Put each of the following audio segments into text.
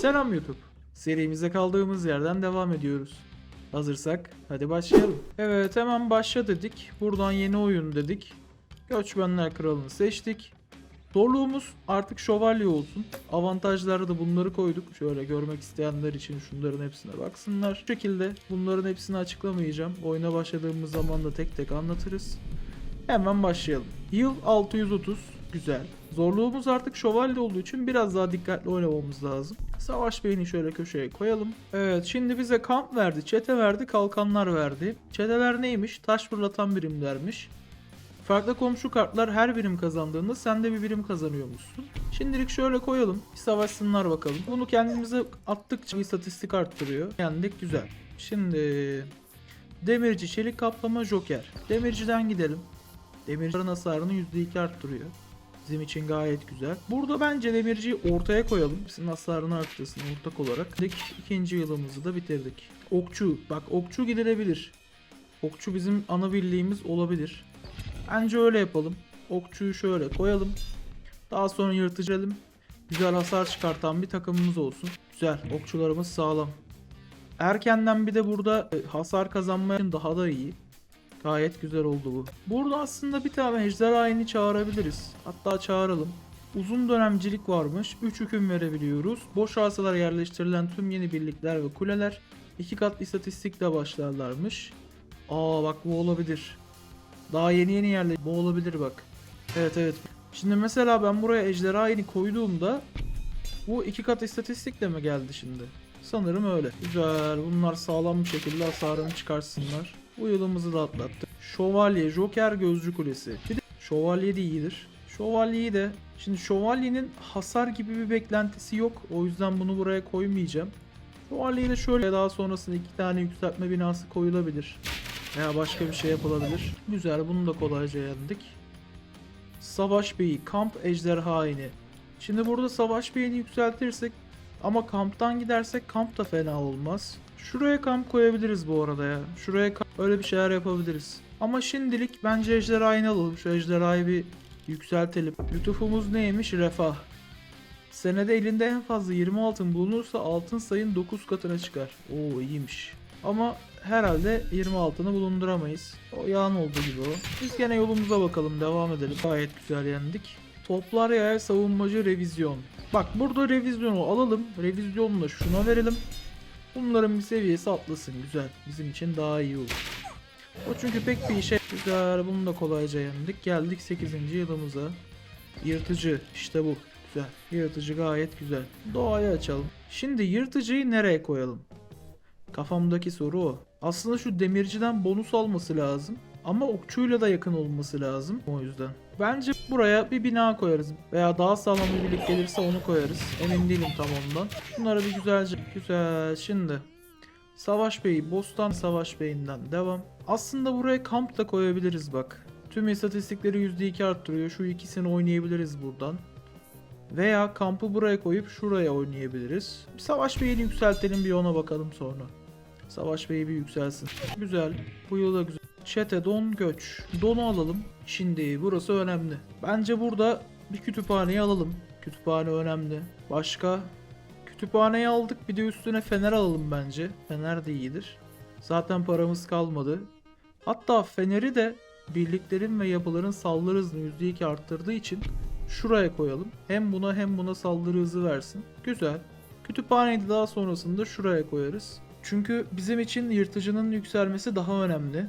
Selam YouTube. Serimize kaldığımız yerden devam ediyoruz. Hazırsak hadi başlayalım. Evet hemen başla dedik. Buradan yeni oyun dedik. Göçmenler Kralı'nı seçtik. Zorluğumuz artık şövalye olsun. Avantajları da bunları koyduk. Şöyle görmek isteyenler için şunların hepsine baksınlar. Bu şekilde bunların hepsini açıklamayacağım. Oyuna başladığımız zaman da tek tek anlatırız. Hemen başlayalım. Yıl 630. Güzel. Zorluğumuz artık şövalye olduğu için biraz daha dikkatli oynamamız lazım. Savaş beyni şöyle köşeye koyalım. Evet şimdi bize kamp verdi, çete verdi, kalkanlar verdi. Çeteler neymiş? Taş fırlatan birimlermiş. Farklı komşu kartlar her birim kazandığında sen de bir birim kazanıyormuşsun. Şimdilik şöyle koyalım. Bir savaşsınlar bakalım. Bunu kendimize attıkça istatistik arttırıyor. Yendik güzel. Şimdi demirci, çelik kaplama, joker. Demirciden gidelim. Demircilerin hasarını %2 arttırıyor. Bizim için gayet güzel. Burada bence demirciyi ortaya koyalım. Bizim hasarını arttırsın ortak olarak. İkinci yılımızı da bitirdik. Okçu. Bak okçu gidilebilir. Okçu bizim ana birliğimiz olabilir. Bence öyle yapalım. Okçuyu şöyle koyalım. Daha sonra yırtıcalım. Güzel hasar çıkartan bir takımımız olsun. Güzel. Okçularımız sağlam. Erkenden bir de burada e, hasar kazanmak için daha da iyi. Gayet güzel oldu bu. Burada aslında bir tane ejderha çağırabiliriz. Hatta çağıralım. Uzun dönemcilik varmış. 3 hüküm verebiliyoruz. Boş arsalara yerleştirilen tüm yeni birlikler ve kuleler iki kat istatistikle başlarlarmış. Aa bak bu olabilir. Daha yeni yeni yerler. Bu olabilir bak. Evet evet. Şimdi mesela ben buraya ejderha yeni koyduğumda bu iki kat istatistikle mi geldi şimdi? Sanırım öyle. Güzel. Bunlar sağlam bir şekilde hasarını çıkarsınlar. Bu yılımızı da atlattık. Şövalye, Joker, Gözcü Kulesi. Bir de Şövalye de iyidir. Şövalyeyi de şimdi şövalyenin hasar gibi bir beklentisi yok. O yüzden bunu buraya koymayacağım. Şövalyeyi de şöyle daha sonrasında iki tane yükseltme binası koyulabilir. Veya başka bir şey yapılabilir. Güzel bunu da kolayca yendik. Savaş Beyi, Kamp Ejderha ini. Şimdi burada Savaş Beyi'ni yükseltirsek ama kamptan gidersek kamp da fena olmaz. Şuraya kamp koyabiliriz bu arada ya. Şuraya öyle bir şeyler yapabiliriz. Ama şimdilik bence ejderhayı alalım. Şu ejderhayı bir yükseltelim. Lütufumuz neymiş? Refah. Senede elinde en fazla 20 altın bulunursa altın sayın 9 katına çıkar. Oo iyiymiş. Ama herhalde 20 altını bulunduramayız. O yağın olduğu gibi o. Biz gene yolumuza bakalım devam edelim. Gayet güzel yendik. Toplar yaya savunmacı revizyon. Bak burada revizyonu alalım. Revizyonunu da şuna verelim. Bunların bir seviyesi atlasın güzel. Bizim için daha iyi olur. O çünkü pek bir işe güzel. Bunu da kolayca yendik. Geldik 8. yılımıza. Yırtıcı işte bu. Güzel. Yırtıcı gayet güzel. Doğayı açalım. Şimdi yırtıcıyı nereye koyalım? Kafamdaki soru o. Aslında şu demirciden bonus alması lazım. Ama okçuyla da yakın olması lazım o yüzden. Bence buraya bir bina koyarız. Veya daha sağlam bir birlik gelirse onu koyarız. Emin değilim tam ondan. Bunları bir güzelce... Güzel. Şimdi. Savaş Bey'i, Bostan Savaş Bey'inden devam. Aslında buraya kamp da koyabiliriz bak. Tüm istatistikleri %2 arttırıyor. Şu ikisini oynayabiliriz buradan. Veya kampı buraya koyup şuraya oynayabiliriz. Savaş Bey'ini yükseltelim bir ona bakalım sonra. Savaş Bey'i bir yükselsin. Güzel. Bu yıl da güzel. Çete don göç. Donu alalım. Şimdi burası önemli. Bence burada bir kütüphaneyi alalım. Kütüphane önemli. Başka? Kütüphaneyi aldık bir de üstüne fener alalım bence. Fener de iyidir. Zaten paramız kalmadı. Hatta feneri de birliklerin ve yapıların saldırı hızını %2 arttırdığı için şuraya koyalım. Hem buna hem buna saldırı hızı versin. Güzel. Kütüphaneyi de daha sonrasında şuraya koyarız. Çünkü bizim için yırtıcının yükselmesi daha önemli.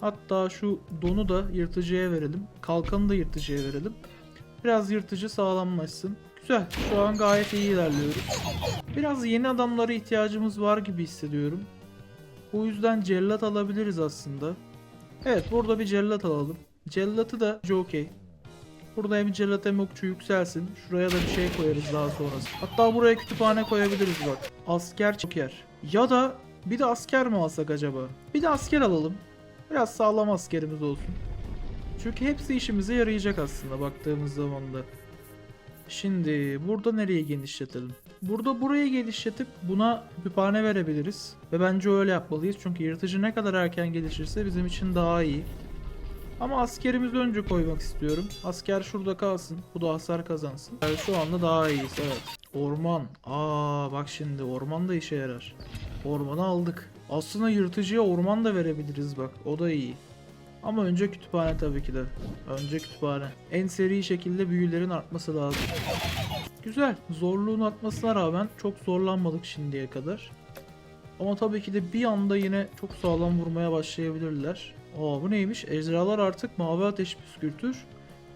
Hatta şu donu da yırtıcıya verelim. Kalkanı da yırtıcıya verelim. Biraz yırtıcı sağlamlaşsın. Güzel. Şu an gayet iyi ilerliyoruz. Biraz yeni adamlara ihtiyacımız var gibi hissediyorum. Bu yüzden cellat alabiliriz aslında. Evet burada bir cellat alalım. Cellatı da okey. Burada hem cellat hem okçu yükselsin. Şuraya da bir şey koyarız daha sonrası. Hatta buraya kütüphane koyabiliriz bak. Asker çeker. Ya da bir de asker mi alsak acaba? Bir de asker alalım. Biraz sağlam askerimiz olsun. Çünkü hepsi işimize yarayacak aslında baktığımız zaman da. Şimdi burada nereye genişletelim? Burada burayı genişletip buna kütüphane verebiliriz. Ve bence öyle yapmalıyız. Çünkü yırtıcı ne kadar erken gelişirse bizim için daha iyi. Ama askerimizi önce koymak istiyorum. Asker şurada kalsın. Bu da hasar kazansın. Yani şu anda daha iyiyiz evet. Orman. Aa bak şimdi orman da işe yarar. Ormanı aldık. Aslında yırtıcıya orman da verebiliriz bak. O da iyi. Ama önce kütüphane tabii ki de. Önce kütüphane. En seri şekilde büyülerin artması lazım. Güzel. Zorluğun artmasına rağmen çok zorlanmadık şimdiye kadar. Ama tabii ki de bir anda yine çok sağlam vurmaya başlayabilirler. Aa bu neymiş? Ejderhalar artık mavi ateş püskürtür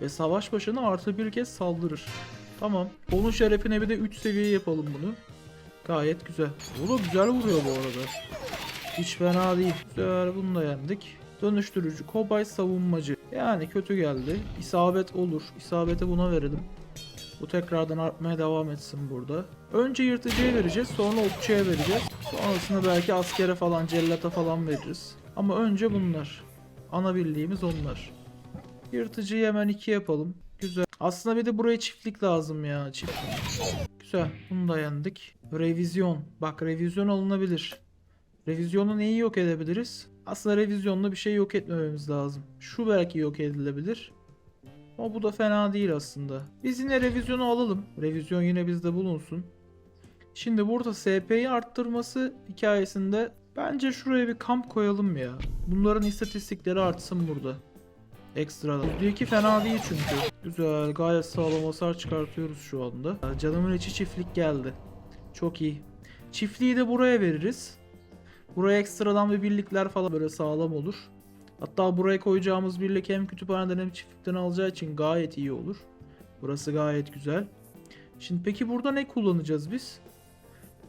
ve savaş başına artı bir kez saldırır. Tamam. Onun şerefine bir de 3 seviye yapalım bunu. Gayet güzel. Da güzel vuruyor bu arada. Hiç fena değil. Güzel bunu da yendik. Dönüştürücü, kobay savunmacı. Yani kötü geldi. İsabet olur. İsabeti buna verelim. Bu tekrardan artmaya devam etsin burada. Önce yırtıcıya vereceğiz, sonra okçuya vereceğiz. Sonrasında belki askere falan, cellata falan veririz. Ama önce bunlar. Ana bildiğimiz onlar. Yırtıcıyı hemen iki yapalım. Güzel. Aslında bir de buraya çiftlik lazım ya. Çiftlik. Güzel. Bunu da yendik. Revizyon. Bak revizyon alınabilir. Revizyonu neyi yok edebiliriz? Aslında revizyonla bir şey yok etmememiz lazım. Şu belki yok edilebilir. Ama bu da fena değil aslında. Biz yine revizyonu alalım. Revizyon yine bizde bulunsun. Şimdi burada SP'yi arttırması hikayesinde bence şuraya bir kamp koyalım ya. Bunların istatistikleri artsın burada. Ekstradan. %2 fena değil çünkü. Güzel gayet sağlam hasar çıkartıyoruz şu anda. Canımın içi çiftlik geldi. Çok iyi. Çiftliği de buraya veririz. Buraya ekstradan bir birlikler falan böyle sağlam olur. Hatta buraya koyacağımız birlik hem kütüphaneden hem çiftlikten alacağı için gayet iyi olur. Burası gayet güzel. Şimdi peki burada ne kullanacağız biz?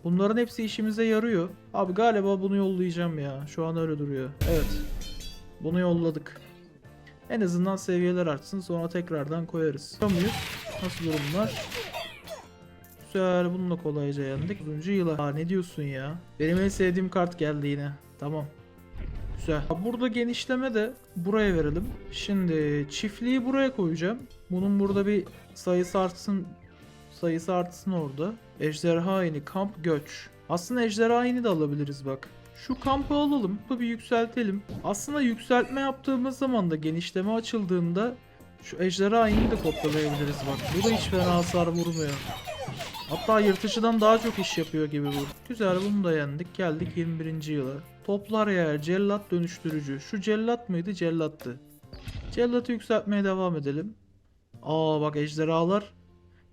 Bunların hepsi işimize yarıyor. Abi galiba bunu yollayacağım ya. Şu an öyle duruyor. Evet. Bunu yolladık. En azından seviyeler artsın sonra tekrardan koyarız. Muyuz? Nasıl durumlar? Güzel bunu da kolayca yendik. 9. yıla. Aa, ne diyorsun ya? Benim en sevdiğim kart geldi yine. Tamam. Güzel. Burada genişleme de buraya verelim. Şimdi çiftliği buraya koyacağım. Bunun burada bir sayısı artsın. Sayısı artsın orada. Ejderha ini, kamp, göç. Aslında ejderha ini de alabiliriz bak. Şu kampı alalım. Bu bir yükseltelim. Aslında yükseltme yaptığımız zaman da genişleme açıldığında şu ejderha ini de kopyalayabiliriz bak. Bu da hiç fena hasar vurmuyor. Hatta yırtıcıdan daha çok iş yapıyor gibi bu. Güzel bunu da yendik. Geldik 21. yıla. Toplar yer, cellat dönüştürücü. Şu cellat mıydı? Cellattı. Cellatı yükseltmeye devam edelim. Aa bak ejderhalar.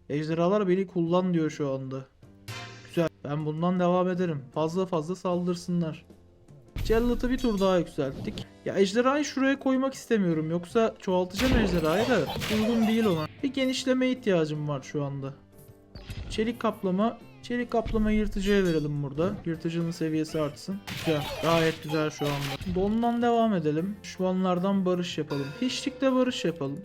Ejderhalar beni kullan diyor şu anda. Güzel. Ben bundan devam ederim. Fazla fazla saldırsınlar. Cellat'ı bir tur daha yükselttik. Ya ejderhayı şuraya koymak istemiyorum. Yoksa çoğaltacağım ejderhayı da uygun değil ona. Bir genişleme ihtiyacım var şu anda. Çelik kaplama. Çelik kaplama yırtıcıya verelim burada. Yırtıcının seviyesi artsın. Güzel. Gayet güzel şu anda. Dondan devam edelim. Düşmanlardan barış yapalım. Hiçlikte barış yapalım.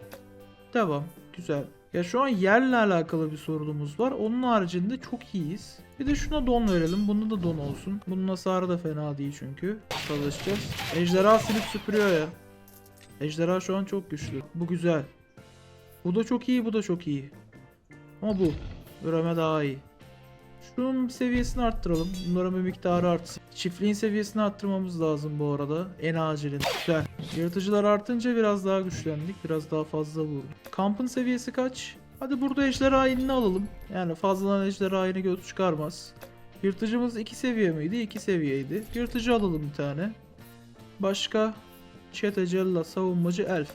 Devam. Güzel. Ya şu an yerle alakalı bir sorunumuz var. Onun haricinde çok iyiyiz. Bir de şuna don verelim. Bunda da don olsun. Bunun hasarı da fena değil çünkü. Çalışacağız. Ejderha silip süpürüyor ya. Ejderha şu an çok güçlü. Bu güzel. Bu da çok iyi, bu da çok iyi. Ama bu. Üreme daha iyi. Şunun seviyesini arttıralım. Bunların bir miktarı artsın. Çiftliğin seviyesini arttırmamız lazım bu arada. En acilin. Güzel. Yırtıcılar artınca biraz daha güçlendik. Biraz daha fazla vurduk. Kampın seviyesi kaç? Hadi burada ejderha inini alalım. Yani fazladan ejderha ini göz çıkarmaz. Yırtıcımız 2 seviye miydi? 2 seviyeydi. Yırtıcı alalım bir tane. Başka? Çete, cellat, savunmacı, elf.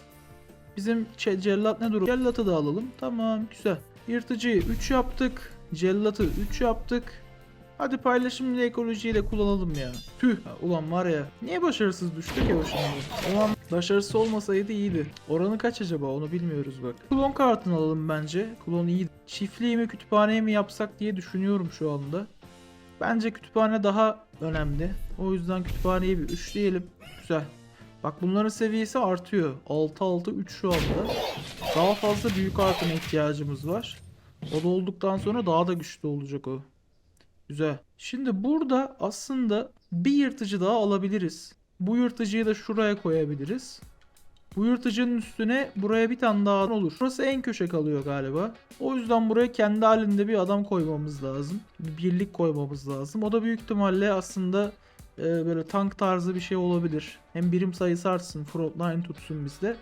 Bizim cellat ne durum? Cellatı da alalım. Tamam güzel. Yırtıcıyı 3 yaptık. Cellatı 3 yaptık. Hadi paylaşımlı ekolojiyi de kullanalım ya. Tüh ulan var ya. Niye başarısız düştük ya şimdi? Ulan başarısız olmasaydı iyiydi. Oranı kaç acaba onu bilmiyoruz bak. Klon kartını alalım bence. Klon iyi. Çiftliği mi kütüphaneye mi yapsak diye düşünüyorum şu anda. Bence kütüphane daha önemli. O yüzden kütüphaneyi bir üçleyelim. Güzel. Bak bunların seviyesi artıyor. 6-6-3 şu anda. Daha fazla büyük artına ihtiyacımız var. O da olduktan sonra daha da güçlü olacak o. Güzel. Şimdi burada aslında bir yırtıcı daha alabiliriz. Bu yırtıcıyı da şuraya koyabiliriz. Bu yırtıcının üstüne buraya bir tane daha olur. Burası en köşe kalıyor galiba. O yüzden buraya kendi halinde bir adam koymamız lazım. Bir birlik koymamız lazım. O da büyük ihtimalle aslında e, böyle tank tarzı bir şey olabilir. Hem birim sayısı artsın, frontline tutsun bizde.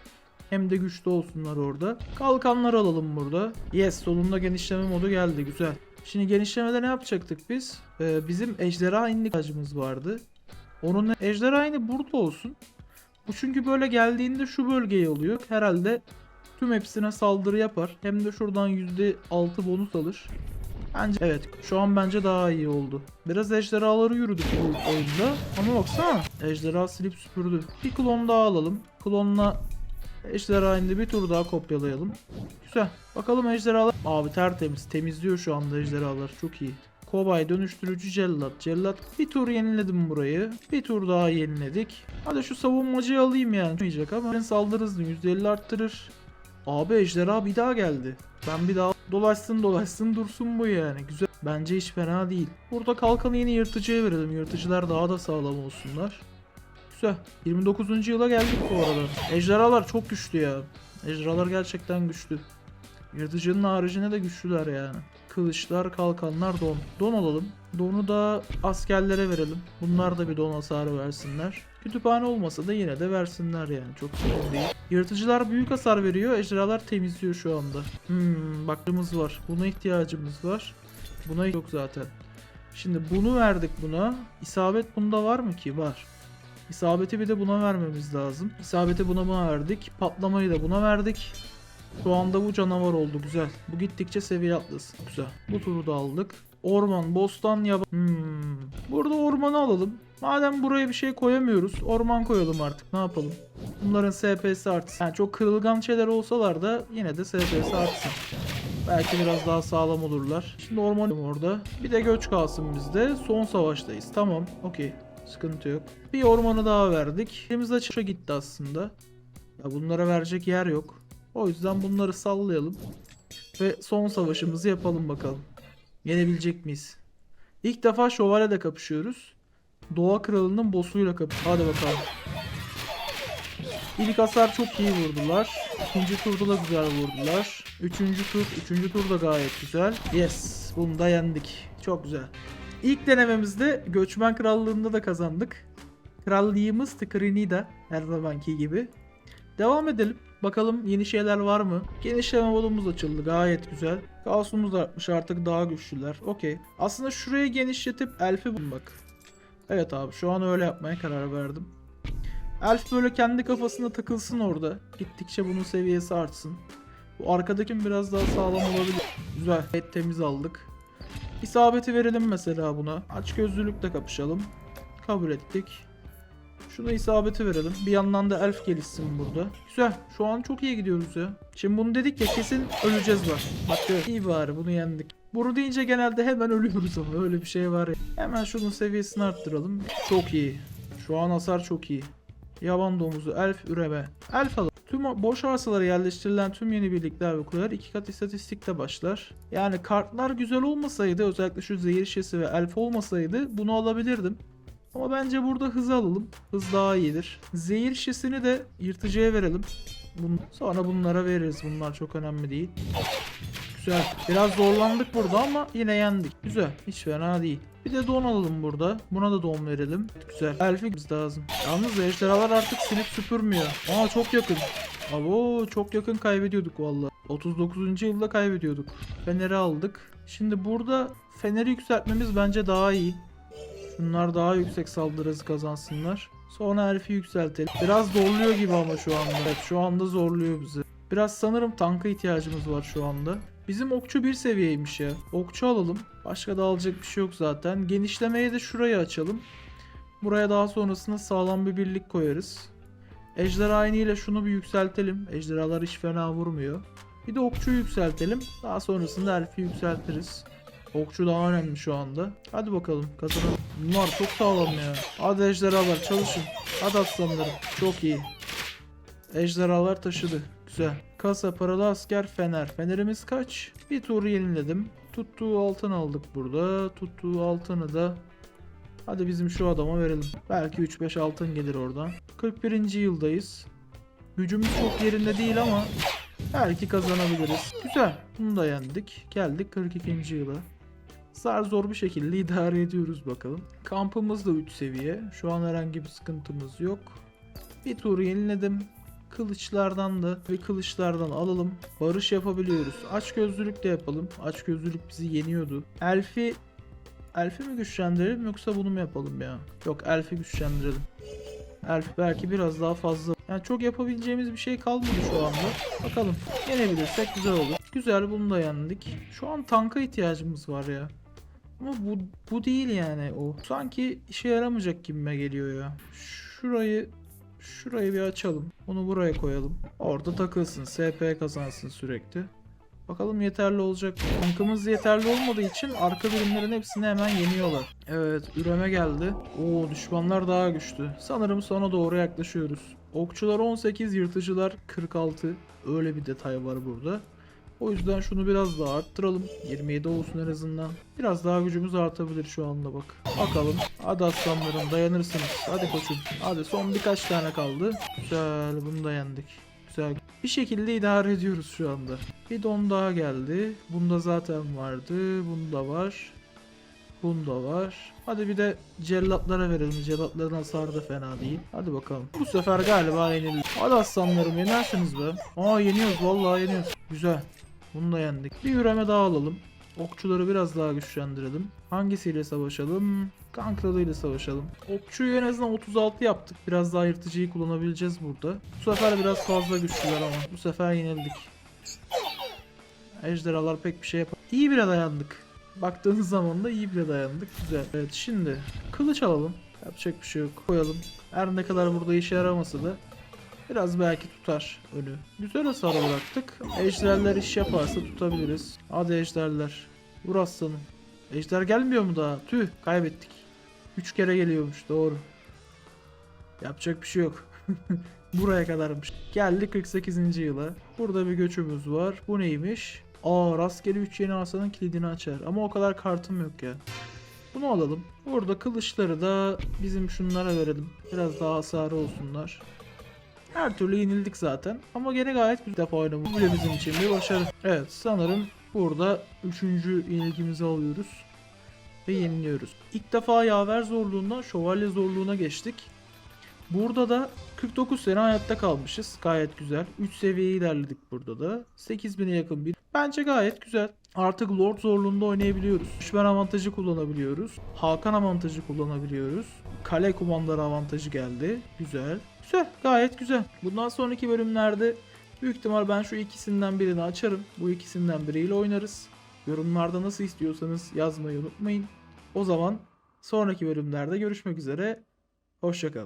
Hem de güçlü olsunlar orada. Kalkanlar alalım burada. Yes sonunda genişleme modu geldi güzel. Şimdi genişlemede ne yapacaktık biz? Ee, bizim ejderha inlik ağacımız vardı. Onun ejderha ini burada olsun. Bu çünkü böyle geldiğinde şu bölgeye oluyor. Herhalde tüm hepsine saldırı yapar. Hem de şuradan %6 bonus alır. Bence evet şu an bence daha iyi oldu. Biraz ejderhaları yürüdük bu oyunda. Ama baksana ejderha silip süpürdü. Bir klon daha alalım. Klonla ejderha indi bir tur daha kopyalayalım. Güzel. Bakalım ejderhalar. Abi tertemiz. Temizliyor şu anda ejderhalar. Çok iyi. Kobay dönüştürücü cellat. Cellat bir tur yeniledim burayı. Bir tur daha yeniledik. Hadi şu savunmacıyı alayım yani. Olmayacak ama saldırı hızını %50 arttırır. Abi ejderha bir daha geldi. Ben bir daha dolaşsın dolaşsın dursun bu yani. Güzel. Bence hiç fena değil. Burada kalkanı yeni yırtıcıya verelim. Yırtıcılar daha da sağlam olsunlar. Güzel. 29. yıla geldik bu arada. Ejderhalar çok güçlü ya. Ejderhalar gerçekten güçlü. Yırtıcının haricinde de güçlüler yani. Kılıçlar, kalkanlar, don. Don alalım. Donu da askerlere verelim. Bunlar da bir don hasarı versinler. Kütüphane olmasa da yine de versinler yani. Çok sorun değil. Yırtıcılar büyük hasar veriyor. Ejderhalar temizliyor şu anda. Hmm, baktığımız var. Buna ihtiyacımız var. Buna yok zaten. Şimdi bunu verdik buna. İsabet bunda var mı ki? Var. İsabeti bir de buna vermemiz lazım. İsabeti buna buna verdik. Patlamayı da buna verdik. Şu anda bu canavar oldu güzel. Bu gittikçe seviye atlasın. Güzel. Bu turu da aldık. Orman, bostan, yaban. Hmm. Burada ormanı alalım. Madem buraya bir şey koyamıyoruz. Orman koyalım artık. Ne yapalım? Bunların SP'si artsın. Yani çok kırılgan şeyler olsalar da yine de SP'si artsın. Belki biraz daha sağlam olurlar. Şimdi orman orada. Bir de göç kalsın bizde. Son savaştayız. Tamam. Okey. Sıkıntı yok. Bir ormanı daha verdik. Elimiz açışa gitti aslında. Ya bunlara verecek yer yok. O yüzden bunları sallayalım. Ve son savaşımızı yapalım bakalım. Yenebilecek miyiz? İlk defa şövalyeyle kapışıyoruz. Doğa kralının boss'uyla kapış. Hadi bakalım. İlk hasar çok iyi vurdular. İkinci turda da güzel vurdular. Üçüncü tur, üçüncü tur da gayet güzel. Yes, bunu da yendik. Çok güzel. İlk denememizde Göçmen Krallığı'nda da kazandık. Krallığımız Tıkrinida her zamanki gibi. Devam edelim. Bakalım yeni şeyler var mı? Genişleme modumuz açıldı. Gayet güzel. Kaosumuz da artmış artık daha güçlüler. Okey. Aslında şurayı genişletip elfi bulmak. Evet abi şu an öyle yapmaya karar verdim. Elf böyle kendi kafasına takılsın orada. Gittikçe bunun seviyesi artsın. Bu arkadaki biraz daha sağlam olabilir. Güzel. Et temiz aldık. İsabeti verelim mesela buna. Aç gözlülükle kapışalım. Kabul ettik. Şuna isabeti verelim. Bir yandan da elf gelişsin burada. Güzel. Şu an çok iyi gidiyoruz ya. Şimdi bunu dedik ya kesin öleceğiz bak. Bak. İyi bari bunu yendik. Bunu deyince genelde hemen ölüyoruz ama öyle bir şey var ya. Hemen şunun seviyesini arttıralım. Çok iyi. Şu an hasar çok iyi. Yaban domuzu, elf üreme. Elf alalım. Tüm boş arsalara yerleştirilen tüm yeni birlikler ve kuleler iki kat istatistikte başlar. Yani kartlar güzel olmasaydı özellikle şu zehir şişesi ve elf olmasaydı bunu alabilirdim. Ama bence burada hız alalım. Hız daha iyidir. Zehir şişesini de yırtıcıya verelim. Bun- Sonra bunlara veririz. Bunlar çok önemli değil. Güzel. Biraz zorlandık burada ama yine yendik. Güzel. Hiç fena değil. Bir de don alalım burada. Buna da don verelim. Güzel. Elfimiz lazım. Yalnız ejderhalar artık silip süpürmüyor. Aa çok yakın. Abo çok yakın kaybediyorduk valla. 39. yılda kaybediyorduk. Feneri aldık. Şimdi burada feneri yükseltmemiz bence daha iyi. Şunlar daha yüksek saldırı kazansınlar. Sonra elfi yükseltelim. Biraz zorluyor gibi ama şu anda. Evet şu anda zorluyor bizi. Biraz sanırım tanka ihtiyacımız var şu anda. Bizim okçu bir seviyeymiş ya. Okçu alalım. Başka da alacak bir şey yok zaten. Genişlemeye de şurayı açalım. Buraya daha sonrasında sağlam bir birlik koyarız. Ejderha ile şunu bir yükseltelim. Ejderhalar hiç fena vurmuyor. Bir de okçuyu yükseltelim. Daha sonrasında elfi yükseltiriz. Okçu daha önemli şu anda. Hadi bakalım kazanalım. Bunlar çok sağlam ya. Hadi ejderhalar çalışın. Hadi aslanlarım. Çok iyi. Ejderhalar taşıdı. Güzel. Kasa, paralı asker, fener. Fenerimiz kaç? Bir tur yeniledim. Tuttuğu altın aldık burada. Tuttuğu altını da Hadi bizim şu adama verelim. Belki 3-5 altın gelir oradan. 41. yıldayız. Gücümüz çok yerinde değil ama belki kazanabiliriz. Güzel. Bunu da yendik. Geldik 42. yıla. Zar zor bir şekilde idare ediyoruz bakalım. Kampımız da 3 seviye. Şu an herhangi bir sıkıntımız yok. Bir tur yeniledim. Kılıçlardan da ve kılıçlardan alalım. Barış yapabiliyoruz. Aç gözlülük de yapalım. Aç gözlülük bizi yeniyordu. Elfi Elfi mi güçlendirelim yoksa bunu mu yapalım ya? Yok elfi güçlendirelim. Elf belki biraz daha fazla. Yani çok yapabileceğimiz bir şey kalmadı şu anda. Bakalım. Yenebilirsek güzel olur. Güzel bunu da yendik. Şu an tanka ihtiyacımız var ya. Ama bu, bu değil yani o. Sanki işe yaramayacak gibime geliyor ya. Şurayı şurayı bir açalım. Onu buraya koyalım. Orada takılsın. SP kazansın sürekli. Bakalım yeterli olacak. mı? Tankımız yeterli olmadığı için arka birimlerin hepsini hemen yeniyorlar. Evet üreme geldi. Oo düşmanlar daha güçlü. Sanırım sona doğru yaklaşıyoruz. Okçular 18, yırtıcılar 46. Öyle bir detay var burada. O yüzden şunu biraz daha arttıralım. 27 olsun en azından. Biraz daha gücümüz artabilir şu anda bak. Bakalım. Hadi aslanlarım dayanırsınız. Hadi koçum. Hadi son birkaç tane kaldı. Güzel bunu da yendik. Güzel. Bir şekilde idare ediyoruz şu anda. Bir don daha geldi. Bunda zaten vardı. Bunda var. Bunda var. Hadi bir de cellatlara verelim. Cellatların hasarı da fena değil. Hadi bakalım. Bu sefer galiba yenildi. Hadi aslanlarım yenersiniz be. Aa yeniyoruz vallahi yeniyoruz. Güzel. Bunu da yendik. Bir üreme daha alalım. Okçuları biraz daha güçlendirelim. Hangisiyle savaşalım? Kankralı savaşalım. Okçuyu en azından 36 yaptık. Biraz daha yırtıcıyı kullanabileceğiz burada. Bu sefer biraz fazla güçlüler ama. Bu sefer yenildik. Ejderhalar pek bir şey yapar. İyi bile dayandık. Baktığınız zaman da iyi bile dayandık. Güzel. Evet şimdi kılıç alalım. Yapacak bir şey yok. Koyalım. Her ne kadar burada işe yaramasa da biraz belki tutar önü. Güzel hasar bıraktık. Ejderler iş yaparsa tutabiliriz. Hadi ejderler. Vur aslanım. Ejder gelmiyor mu daha? Tüh kaybettik. 3 kere geliyormuş doğru. Yapacak bir şey yok. Buraya kadarmış. Geldik 48. yıla. Burada bir göçümüz var. Bu neymiş? Aa rastgele 3 yeni arsanın kilidini açar. Ama o kadar kartım yok ya. Bunu alalım. Burada kılıçları da bizim şunlara verelim. Biraz daha hasarı olsunlar. Her türlü yenildik zaten. Ama gene gayet güzel defa bile bizim için bir başarı. Evet sanırım burada 3. yenilgimizi alıyoruz. Ve yeniliyoruz. İlk defa yaver zorluğundan şövalye zorluğuna geçtik. Burada da 49 sene hayatta kalmışız. Gayet güzel. 3 seviye ilerledik burada da. 8000'e yakın bir. Bence gayet güzel. Artık Lord zorluğunda oynayabiliyoruz. Düşman avantajı kullanabiliyoruz. Hakan avantajı kullanabiliyoruz. Kale kumandaları avantajı geldi. Güzel. Güzel. Gayet güzel. Bundan sonraki bölümlerde büyük ihtimal ben şu ikisinden birini açarım. Bu ikisinden biriyle oynarız. Yorumlarda nasıl istiyorsanız yazmayı unutmayın. O zaman sonraki bölümlerde görüşmek üzere. Hoşçakalın.